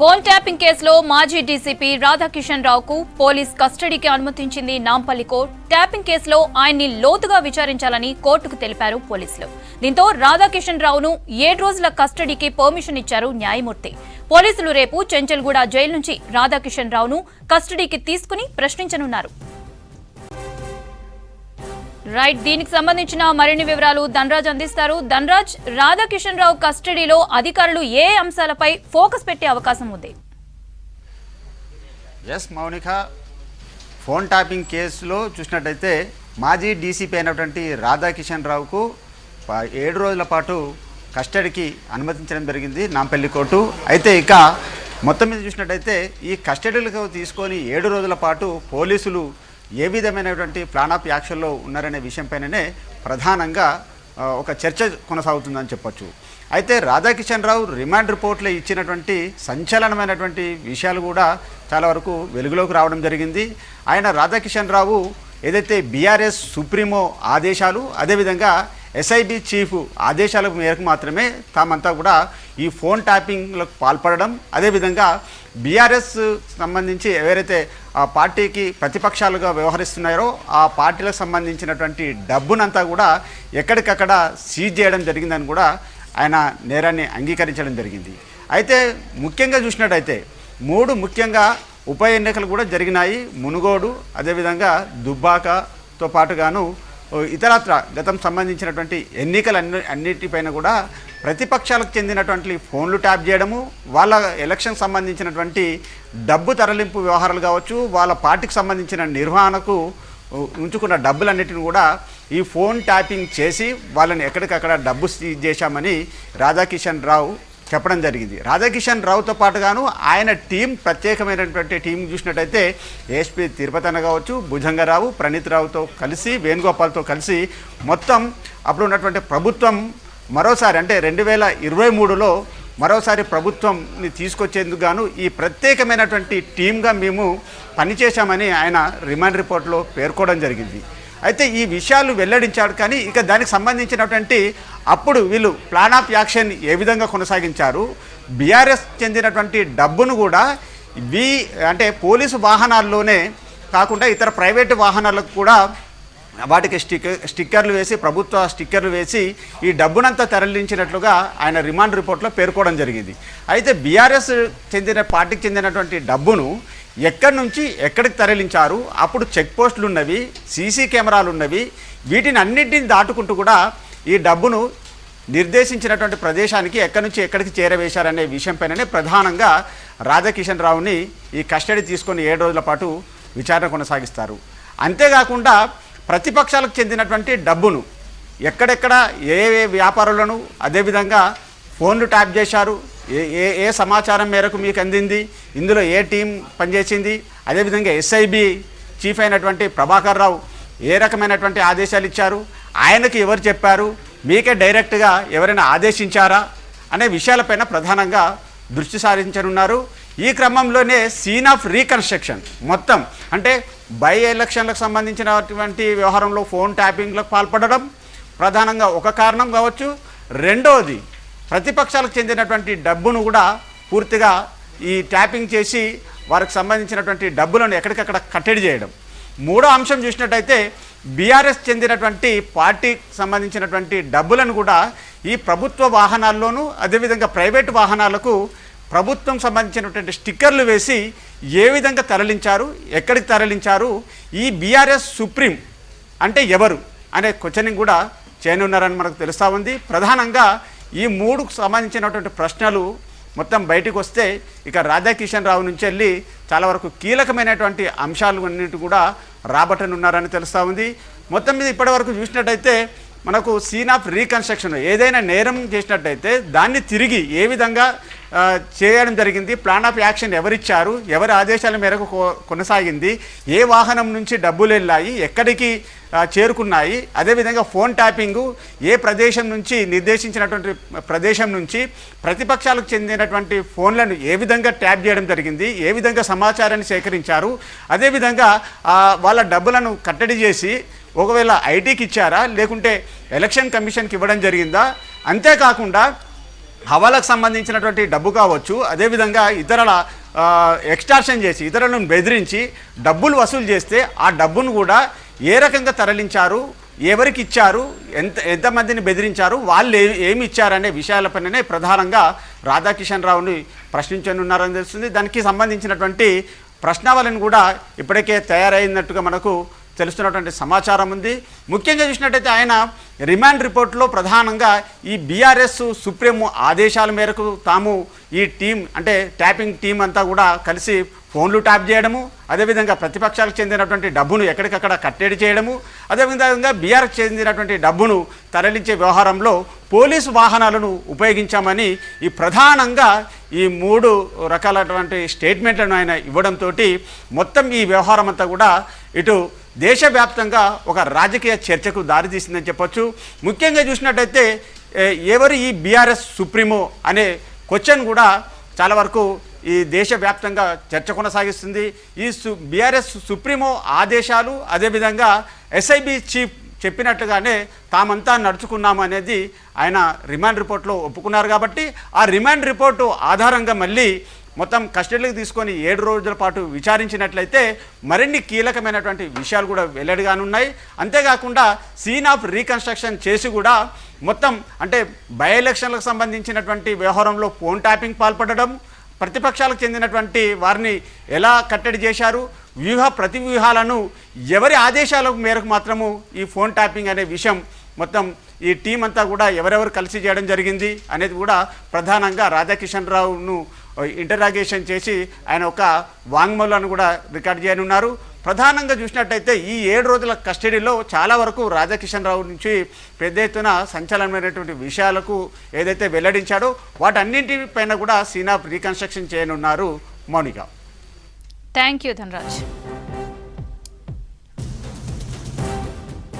Phone tapping కేసులో మాజీ DCP Radhakishan రావుకు పోలీస్ కస్టడీకి అనుమతించింది నాంపల్లి కోర్టు. ట్యాపింగ్ కేసులో ఆయన్ని లోతుగా విచారించాలని కోర్టుకు తెలిపారు పోలీసులు. దీంతో రాధాకిషన్ రావును ఏడు రోజుల కస్టడీకి పర్మిషన్ ఇచ్చారు న్యాయమూర్తి. పోలీసులు రేపు చెంచల్గూడ జైలు నుంచి రాధాకిషన్ రావును కస్టడీకి తీసుకుని ప్రశ్నించనున్నారు. రైట్ దీనికి సంబంధించిన మరిన్ని వివరాలు ధనరాజ్ అందిస్తారు. ధనరాజ్ రాధాకిషన్ రావు కస్టడీలో అధికారులు ఏ అంశాలపై ఫోకస్ పెట్టే అవకాశం ఉంది? ఎస్ మౌనిక. ఫోన్ ట్యాపింగ్ కేసులో చూసినట్టయితే మాజీ డీసీపీ అయినటువంటి రాధాకిషన్ రావుకు ఏడు రోజుల పాటు కస్టడీకి అనుమతించడం జరిగింది నాంపల్లి కోర్టు. అయితే ఇక మొత్తం మీద చూసినట్టయితే ఈ కస్టడీలకు తీసుకొని ఏడు రోజుల పాటు పోలీసులు ఏ విధమైనటువంటి ప్లాన్ ఆఫ్ యాక్షన్లో ఉన్నారనే విషయంపైననే ప్రధానంగా ఒక చర్చ కొనసాగుతుందని చెప్పొచ్చు. అయితే రాధాకిషన్ రావు రిమాండ్ రిపోర్ట్లో ఇచ్చినటువంటి సంచలనమైనటువంటి విషయాలు కూడా చాలా వరకు వెలుగులోకి రావడం జరిగింది. ఆయన రాధాకిషన్ రావు ఏదైతే బీఆర్ఎస్ సుప్రీమో ఆదేశాలు అదేవిధంగా ఎస్ఐటి చీఫ్ ఆదేశాల మేరకు మాత్రమే తామంతా కూడా ఈ ఫోన్ ట్యాపింగ్లకు పాల్పడడం అదేవిధంగా బీఆర్ఎస్ సంబంధించి ఎవరైతే ఆ పార్టీకి ప్రతిపక్షాలుగా వ్యవహరిస్తున్నారో ఆ పార్టీలకు సంబంధించినటువంటి డబ్బునంతా కూడా ఎక్కడికక్కడ సీజ్ చేయడం జరిగిందని కూడా ఆయన నేరాన్ని అంగీకరించడం జరిగింది. అయితే ముఖ్యంగా చూసినట్టయితే మూడు ముఖ్యంగా ఉప ఎన్నికలు కూడా జరిగినాయి. మునుగోడు అదేవిధంగా దుబ్బాకతో పాటుగాను ఇతరత్ర గతం సంబంధించినటువంటి ఎన్నికలు అన్ని అన్నిటిపైన కూడా ప్రతిపక్షాలకు చెందినటువంటి ఫోన్లు ట్యాప్ చేయడము వాళ్ళ ఎలక్షన్ సంబంధించినటువంటి డబ్బు తరలింపు వ్యవహారాలు కావచ్చు వాళ్ళ పార్టీకి సంబంధించిన నిర్వహణకు ఉంచుకున్న డబ్బులన్నిటిని కూడా ఈ ఫోన్ ట్యాపింగ్ చేసి వాళ్ళని ఎక్కడికక్కడ డబ్బు సీజ్ చేశామని రాధాకిషన్ రావు చెప్పడం జరిగింది. రాధాకిషన్ రావుతో పాటుగాను ఆయన టీం ప్రత్యేకమైనటువంటి టీం చూసినట్టయితే ఏఎస్పీ తిరుపతి అన్న కావచ్చు భుజంగరావు ప్రణీత్ రావుతో కలిసి వేణుగోపాల్తో కలిసి మొత్తం అప్పుడు ఉన్నటువంటి ప్రభుత్వం మరోసారి అంటే రెండు వేల ఇరవై మూడులో మరోసారి ప్రభుత్వంని తీసుకొచ్చేందుకు గాను ఈ ప్రత్యేకమైనటువంటి టీమ్గా మేము పనిచేశామని ఆయన రిమాండ్ రిపోర్ట్లో పేర్కోవడం జరిగింది. అయితే ఈ విషయాలు వెల్లడించాడు. కానీ ఇక దానికి సంబంధించినటువంటి అప్పుడు వీళ్ళు ప్లాన్ ఆఫ్ యాక్షన్ ఏ విధంగా కొనసాగించారు? బీఆర్ఎస్ చెందినటువంటి డబ్బును కూడా వి అంటే పోలీసు వాహనాల్లోనే కాకుండా ఇతర ప్రైవేటు వాహనాలకు కూడా వాటికి స్టిక్కర్ స్టిక్కర్లు వేసి ప్రభుత్వ స్టిక్కర్లు వేసి ఈ డబ్బునంతా తరలించినట్లుగా ఆయన రిమాండ్ రిపోర్ట్లో పేర్కోవడం జరిగింది. అయితే బీఆర్ఎస్ చెందిన పార్టీకి చెందినటువంటి డబ్బును ఎక్కడి నుంచి ఎక్కడికి తరలించారు? అప్పుడు చెక్ పోస్టులు ఉన్నవి సీసీ కెమెరాలు ఉన్నవి. వీటిని అన్నింటిని దాటుకుంటూ కూడా ఈ డబ్బును నిర్దేశించినటువంటి ప్రదేశానికి ఎక్కడి నుంచి ఎక్కడికి చేరవేశారనే విషయంపైననే ప్రధానంగా రాధాకిషన్ రావుని ఈ కస్టడీ తీసుకొని ఏడు రోజుల పాటు విచారణ కొనసాగిస్తారు. అంతేకాకుండా ప్రతిపక్షాలకు చెందినటువంటి డబ్బును ఎక్కడెక్కడ ఏ ఏ వ్యాపారులను అదేవిధంగా ఫోన్లు ట్యాప్ చేశారు ఏ ఏ ఏ సమాచారం మేరకు మీకు అందింది? ఇందులో ఏ టీం పనిచేసింది? అదేవిధంగా ఎస్ఐబి చీఫ్ అయినటువంటి ప్రభాకర్ రావు ఏ రకమైనటువంటి ఆదేశాలు ఇచ్చారు? ఆయనకి ఎవరు చెప్పారు? మీకే డైరెక్ట్గా ఎవరైనా ఆదేశించారా? అనే విషయాలపైన ప్రధానంగా దృష్టి సారించనున్నారు. ఈ క్రమంలోనే సీన్ ఆఫ్ రీకన్స్ట్రక్షన్ మొత్తం అంటే బై ఎలక్షన్లకు సంబంధించినటువంటి వ్యవహారంలో ఫోన్ ట్యాపింగ్లకు పాల్పడడం ప్రధానంగా ఒక కారణం కావచ్చు. రెండవది ప్రతిపక్షాలకు చెందినటువంటి డబ్బును కూడా పూర్తిగా ఈ ట్యాపింగ్ చేసి వారికి సంబంధించినటువంటి డబ్బులను ఎక్కడికక్కడ కట్టడి చేయడం. మూడో అంశం చూసినట్టయితే బీఆర్ఎస్ చెందినటువంటి పార్టీకి సంబంధించినటువంటి డబ్బులను కూడా ఈ ప్రభుత్వ వాహనాల్లోనూ అదేవిధంగా ప్రైవేటు వాహనాలకు ప్రభుత్వం సంబంధించినటువంటి స్టిక్కర్లు వేసి ఏ విధంగా తరలించారు ఎక్కడికి తరలించారు ఈ బీఆర్ఎస్ సుప్రీం అంటే ఎవరు అనే క్వశ్చనింగ్ కూడా చేయనున్నారని మనకు తెలుస్తూ ఉంది. ప్రధానంగా ఈ మూడుకు సంబంధించినటువంటి ప్రశ్నలు మొత్తం బయటకు వస్తే ఇక రాధాకిషన్ రావు నుంచి వెళ్ళి చాలా వరకు కీలకమైనటువంటి అంశాలు అన్నిటి కూడా రాబట్టనున్నారని తెలుస్తూ ఉంది. మొత్తం మీద ఇప్పటివరకు చూసినట్టయితే మనకు సీన్ ఆఫ్ రీకన్స్ట్రక్షన్ ఏదైనా నేరం చేసినట్టయితే దాన్ని తిరిగి ఏ విధంగా చేయడం జరిగింది. ప్లాన్ ఆఫ్ యాక్షన్ ఎవరిచ్చారు? ఎవరి ఆదేశాల మేరకు కొ- కొనసాగింది? ఏ వాహనం నుంచి డబ్బులు వెళ్ళాయి? ఎక్కడికి చేరుకున్నాయి? అదేవిధంగా ఫోన్ ట్యాపింగు ఏ ప్రదేశం నుంచి నిర్దేశించినటువంటి ప్రదేశం నుంచి ప్రతిపక్షాలకు చెందినటువంటి ఫోన్లను ఏ విధంగా ట్యాప్ చేయడం జరిగింది? ఏ విధంగా సమాచారాన్ని సేకరించారు? అదేవిధంగా వాళ్ళ డబ్బులను కట్టడి చేసి ఒకవేళ ఐటీకి ఇచ్చారా? లేకుంటే ఎలక్షన్ కమిషన్కి ఇవ్వడం జరిగిందా? అంతేకాకుండా హవాలకు సంబంధించినటువంటి డబ్బు కావచ్చు అదేవిధంగా ఇతరుల ఎక్స్టార్షన్ చేసి ఇతరులను బెదిరించి డబ్బులు వసూలు చేస్తే ఆ డబ్బును కూడా ఏ రకంగా తరలించారు ఎవరికి ఇచ్చారు ఎంత ఎంతమందిని బెదిరించారు వాళ్ళు ఏ ఏమి ఇచ్చారనే విషయాలపైననే ప్రధానంగా రాధాకిషన్ రావుని ప్రశ్నించనున్నారని తెలుస్తుంది. దానికి సంబంధించినటువంటి ప్రశ్నావళిని కూడా ఇప్పటికే తయారైనట్టుగా మనకు తెలుస్తున్నటువంటి సమాచారం ఉంది. ముఖ్యంగా చూసినట్టయితే ఆయన రిమాండ్ రిపోర్ట్లో ప్రధానంగా ఈ బీఆర్ఎస్ సుప్రీము ఆదేశాల మేరకు తాము ఈ టీం అంటే ట్యాపింగ్ టీం అంతా కూడా కలిసి ఫోన్లు ట్యాప్ చేయడము అదేవిధంగా ప్రతిపక్షాలకు చెందినటువంటి డబ్బును ఎక్కడికక్కడ కట్టడి చేయడము అదేవిధంగా బీఆర్కి చెందినటువంటి డబ్బును తరలించే వ్యవహారంలో పోలీసు వాహనాలను ఉపయోగించామని ఈ ప్రధానంగా ఈ మూడు రకాలటువంటి స్టేట్మెంట్లను ఆయన ఇవ్వడంతో మొత్తం ఈ వ్యవహారం అంతా కూడా ఇటు దేశవ్యాప్తంగా ఒక రాజకీయ చర్చకు దారితీసిందని చెప్పొచ్చు. ముఖ్యంగా చూసినట్టయితే ఎవరు ఈ బీఆర్ఎస్ సుప్రీమో అనే క్వశ్చన్ కూడా చాలా వరకు ఈ దేశవ్యాప్తంగా చర్చ కొనసాగిస్తుంది. ఈ సు బీఆర్ఎస్ సుప్రీమో ఆదేశాలు అదేవిధంగా ఎస్ఐబి చీఫ్ చెప్పినట్టుగానే తామంతా నడుచుకున్నాము అనేది ఆయన రిమాండ్ రిపోర్ట్లో ఒప్పుకున్నారు కాబట్టి ఆ రిమాండ్ రిపోర్టు ఆధారంగా మళ్ళీ మొత్తం కస్టడీలోకి తీసుకొని ఏడు రోజుల పాటు విచారించినట్లయితే మరిన్ని కీలకమైనటువంటి విషయాలు కూడా వెల్లడిగానున్నాయి. అంతేకాకుండా సీన్ ఆఫ్ రీకన్స్ట్రక్షన్ చేసి కూడా మొత్తం అంటే బై ఎలక్షన్లకు సంబంధించినటువంటి వ్యవహారంలో ఫోన్ ట్యాపింగ్ పాల్పడడం ప్రతిపక్షాలకు చెందినటువంటి వారిని ఎలా కట్టడి చేశారు వ్యూహ ప్రతి వ్యూహాలను ఎవరి ఆదేశాల మేరకు మాత్రము ఈ ఫోన్ ట్యాపింగ్ అనే విషయం మొత్తం ఈ టీం అంతా కూడా ఎవరెవరు కలిసి చేయడం జరిగింది అనేది కూడా ప్రధానంగా రాధాకిషన్ రావును ఇంటరాగేషన్ చేసి ఆయన ఒక వాంగ్మూలను కూడా రికార్డ్ చేయనున్నారు. ప్రధానంగా చూసినట్టయితే ఈ ఏడు రోజుల కస్టడీలో చాలా వరకు రాధాకిషన్ రావు నుంచి పెద్ద ఎత్తున సంచలనమైనటువంటి విషయాలకు ఏదైతే వెల్లడించాడో వాటన్నింటిపైన కూడా సీనా రీకన్స్ట్రక్షన్ చేయనున్నారు మౌనిక. Thank you Dhanraj.